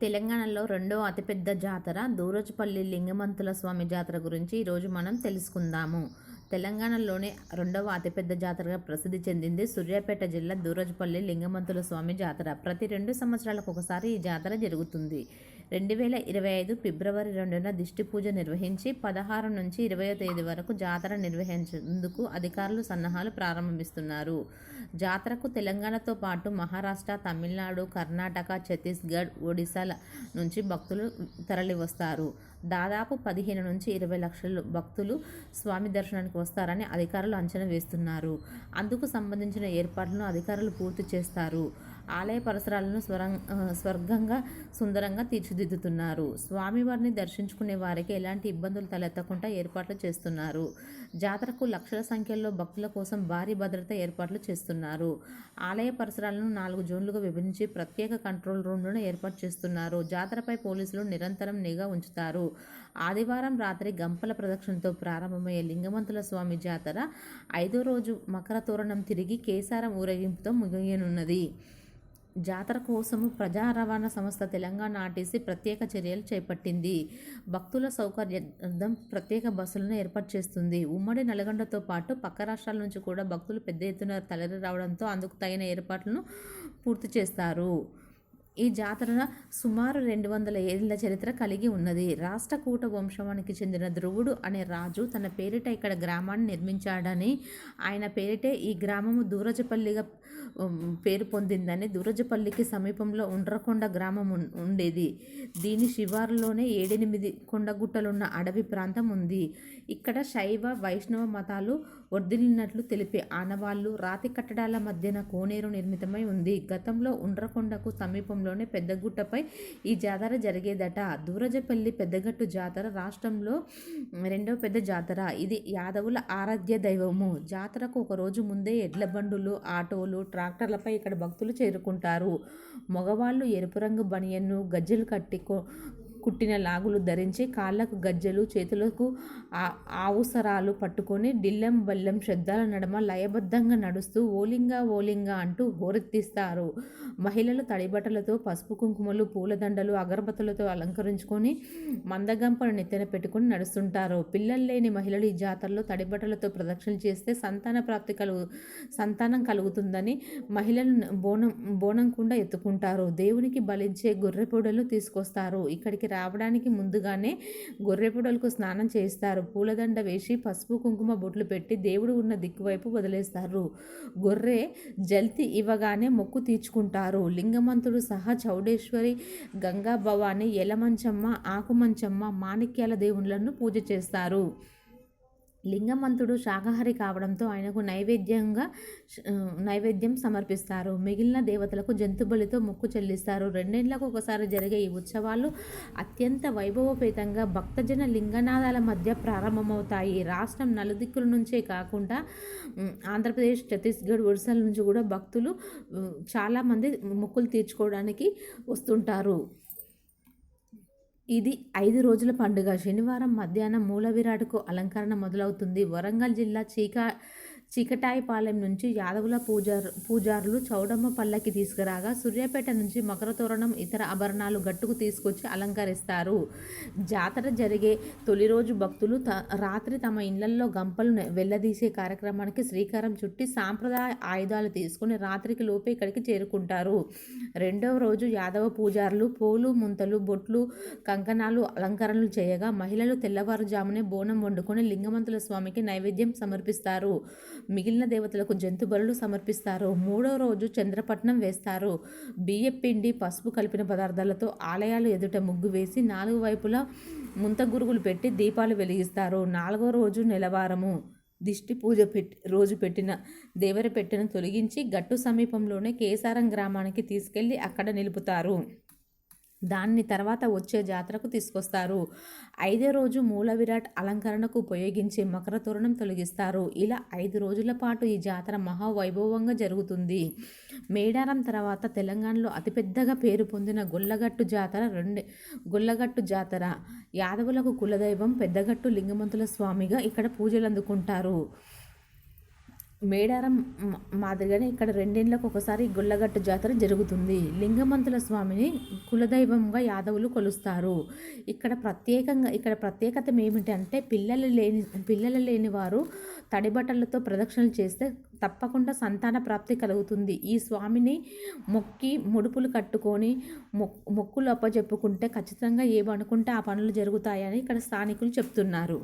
తెలంగాణలో రెండో అతిపెద్ద జాతర దూరోజుపల్లి లింగమంతుల స్వామి జాతర గురించి ఈరోజు మనం తెలుసుకుందాము. తెలంగాణలోనే రెండవ అతిపెద్ద జాతరగా ప్రసిద్ధి చెందింది సూర్యాపేట జిల్లా దూరోజుపల్లి లింగమంతుల స్వామి జాతర. ప్రతి రెండు సంవత్సరాలకు ఒకసారి ఈ జాతర జరుగుతుంది. రెండు వేల ఇరవై ఐదు ఫిబ్రవరి రెండున దిష్టి పూజ నిర్వహించి పదహారు నుంచి ఇరవై తేదీ వరకు జాతర నిర్వహించేందుకు అధికారులు సన్నాహాలు ప్రారంభిస్తున్నారు. జాతరకు తెలంగాణతో పాటు మహారాష్ట్ర తమిళనాడు కర్ణాటక ఛత్తీస్గఢ్ ఒడిశాల నుంచి భక్తులు తరలివస్తారు. దాదాపు పదిహేను నుంచి ఇరవై లక్షల భక్తులు స్వామి దర్శనానికి వస్తారని అధికారులు అంచనా వేస్తున్నారు. అందుకు సంబంధించిన ఏర్పాట్లను అధికారులు పూర్తి చేస్తారు. ఆలయ పరిసరాలను స్వరం స్వర్గంగా సుందరంగా తీర్చిదిద్దుతున్నారు. స్వామివారిని దర్శించుకునే వారికి ఎలాంటి ఇబ్బందులు తలెత్తకుండా ఏర్పాట్లు చేస్తున్నారు. జాతరకు లక్షల సంఖ్యలో భక్తుల కోసం భారీ భద్రత ఏర్పాట్లు చేస్తున్నారు. ఆలయ పరిసరాలను నాలుగు జోన్లుగా విభజించి ప్రత్యేక కంట్రోల్ రూమ్లను ఏర్పాటు చేస్తున్నారు. జాతరపై పోలీసులు నిరంతరం నిఘా ఉంచుతారు. ఆదివారం రాత్రి గంపల ప్రదక్షిణతో ప్రారంభమయ్యే లింగమంతుల స్వామి జాతర ఐదో రోజు మకర తోరణం తిరిగి కేసారం ఊరేగింపుతో ముగియనున్నది. జాతర కోసము ప్రజా రవాణా సంస్థ తెలంగాణ ఆర్టీసీ ప్రత్యేక చర్యలు చేపట్టింది. భక్తుల సౌకర్యార్థం ప్రత్యేక బస్సులను ఏర్పాటు చేస్తుంది. ఉమ్మడి నల్గొండతో పాటు పక్క రాష్ట్రాల నుంచి కూడా భక్తులు పెద్ద ఎత్తున తరలి రావడంతో అందుకు తగిన ఏర్పాట్లను పూర్తి చేస్తారు. ఈ జాతర సుమారు రెండు వందల ఏళ్ళ చరిత్ర కలిగి ఉన్నది. రాష్ట్రకూట వంశానికి చెందిన ధ్రువుడు అనే రాజు తన పేరిట ఇక్కడ గ్రామాన్ని నిర్మించాడని ఆయన పేరిటే ఈ గ్రామము దూరజపల్లిగా పేరు పొందిందని దూరజపల్లికి సమీపంలో ఉండ్రకొండ గ్రామం ఉండేది. దీని శివారులోనే ఏడెనిమిది కొండగుట్టలున్న అడవి ప్రాంతం ఉంది. ఇక్కడ శైవ వైష్ణవ మతాలు వర్ధిల్లినట్లు తెలిపే ఆనవాళ్ళు రాతి కట్టడాల మధ్యన కోనేరు నిర్మితమై ఉంది. గతంలో ఉండ్రకొండకు సమీపంలోని పెద్దగుట్టపై ఈ జాతర జరిగేదట. దూరజపల్లి పెద్దగట్టు జాతర రాష్ట్రంలో రెండవ పెద్ద జాతర. ఇది యాదవుల ఆరాధ్య దైవము. జాతరకు ఒక రోజు ముందే ఎడ్ల బండులు ఆటోలు ట్రాక్టర్లపై ఇక్కడ భక్తులు చేరుకుంటారు. మగవాళ్ళు ఎరుపు రంగు బనియన్ను గజ్జలు కట్టి కుట్టిన లాగులు ధరించి కాళ్ళకు గజ్జెలు చేతులకు ఆవుసరాలు పట్టుకొని డిల్లెం బల్లెం శబ్దాల నడమ లయబద్ధంగా నడుస్తూ ఓలింగా ఓలింగా అంటూ హోరెత్తిస్తారు. మహిళలు తడిబట్టలతో పసుపు కుంకుమలు పూలదండలు అగరబత్తులతో అలంకరించుకొని మందగంపను నెత్తిన పెట్టుకుని నడుస్తుంటారు. పిల్లలు లేని మహిళలు ఈ జాతరలో తడిబట్టలతో ప్రదక్షిణ చేస్తే సంతాన ప్రాప్తి కలుగు సంతానం కలుగుతుందని మహిళలు బోనం బోనం కుండా ఎత్తుకుంటారు. దేవునికి బలించే గొర్రెపొడలు తీసుకొస్తారు. ఇక్కడికి రావడానికి ముందుగానే గొర్రెపూడలకు స్నానం చేస్తారు పూలదండ వేసి పసుపు కుంకుమ బొట్లు పెట్టి దేవుడు ఉన్న దిక్కువైపు వదిలేస్తారు. గొర్రె జల్తి ఇవ్వగానే మొక్కు తీర్చుకుంటారు. లింగమంతుడు సహా చౌడేశ్వరి గంగా భవాని ఎలమంచమ్మ ఆకుమంచమ్మ మాణిక్యాల దేవుళ్ళను పూజ చేస్తారు. లింగమంతుడు శాకాహారి కావడంతో ఆయనకు నైవేద్యంగా నైవేద్యం సమర్పిస్తారు. మిగిలిన దేవతలకు జంతుబలితో మొక్కు చెల్లిస్తారు. రెండేళ్ళకు ఒకసారి జరిగే ఈ ఉత్సవాలు అత్యంత వైభవపేతంగా భక్తజన లింగనాదాల మధ్య ప్రారంభమవుతాయి. రాష్ట్రం నలుదిక్కుల నుంచే కాకుండా ఆంధ్రప్రదేశ్ ఛత్తీస్గఢ్ ఒడిశాల నుంచి కూడా భక్తులు చాలామంది మొక్కులు తీర్చుకోవడానికి వస్తుంటారు. ఇది ఐదు రోజుల పండుగ. శనివారం మధ్యాహ్నం మూల విరాట్కు అలంకరణ మొదలవుతుంది. వరంగల్ జిల్లా చీకా చికటాయిపాలెం నుంచి యాదవుల పూజారు పూజారులు చౌడమ్మ పల్లకి తీసుకురాగా సూర్యాపేట నుంచి మకర తోరణం ఇతర ఆభరణాలు గట్టుకు తీసుకొచ్చి అలంకరిస్తారు. జాతర జరిగే తొలి రోజు భక్తులు త రాత్రి తమ ఇళ్ళల్లో గంపలు వెళ్ళదీసే కార్యక్రమానికి శ్రీకారం చుట్టి సాంప్రదాయ ఆయుధాలు తీసుకుని రాత్రికి లోపే ఇక్కడికి చేరుకుంటారు. రెండవ రోజు యాదవ పూజారులు పూలు ముంతలు బొట్లు కంకణాలు అలంకరణలు చేయగా మహిళలు తెల్లవారుజామునే బోనం వండుకొని లింగమంతుల స్వామికి నైవేద్యం సమర్పిస్తారు. మిగిలిన దేవతలకు జంతు బలులు సమర్పిస్తారు. మూడో రోజు చంద్రపట్నం వేస్తారు. బియ్యపిండి పసుపు కలిపిన పదార్థాలతో ఆలయాలు ఎదుట ముగ్గు వేసి నాలుగు వైపులా ముంతగురుగులు పెట్టి దీపాలు వెలిగిస్తారు. నాలుగో రోజు నెలవారము దిష్టి పూజ పెట్టి రోజు పెట్టిన దేవర పెట్టెను తొలగించి గట్టు సమీపంలోనే కేసారం గ్రామానికి తీసుకెళ్ళి అక్కడ నిలుపుతారు. దాన్ని తర్వాత వచ్చే జాతరకు తీసుకొస్తారు. ఐదో రోజు మూల విరాట్ అలంకరణకు ఉపయోగించే మకర తోరణం తొలగిస్తారు. ఇలా ఐదు రోజుల పాటు ఈ జాతర మహావైభవంగా జరుగుతుంది. మేడారం తర్వాత తెలంగాణలో అతిపెద్దగా పేరు పొందిన గొల్లగట్టు జాతర రెండు గొల్లగట్టు జాతర. యాదవులకు కులదైవం పెద్దగట్టు లింగమంతుల స్వామిగా ఇక్కడ పూజలు అందుకుంటారు మేడారం మాదిరిగానే ఇక్కడ రెండేళ్ళకు ఒకసారి గుళ్ళగట్టు జాతర జరుగుతుంది. లింగమంతుల స్వామిని కులదైవంగా యాదవులు కొలుస్తారు. ఇక్కడ ప్రత్యేకంగా ఇక్కడ ప్రత్యేకత ఏమిటంటే పిల్లలు లేని పిల్లలు లేని వారు తడిబట్టలతో ప్రదక్షిణలు చేస్తే తప్పకుండా సంతాన ప్రాప్తి కలుగుతుంది. ఈ స్వామిని మొక్కి ముడుపులు కట్టుకొని మొక్ మొక్కులు అప్పచెప్పుకుంటే ఖచ్చితంగా ఏమనుకుంటే ఆ పనులు జరుగుతాయని ఇక్కడ స్థానికులు చెప్తున్నారు.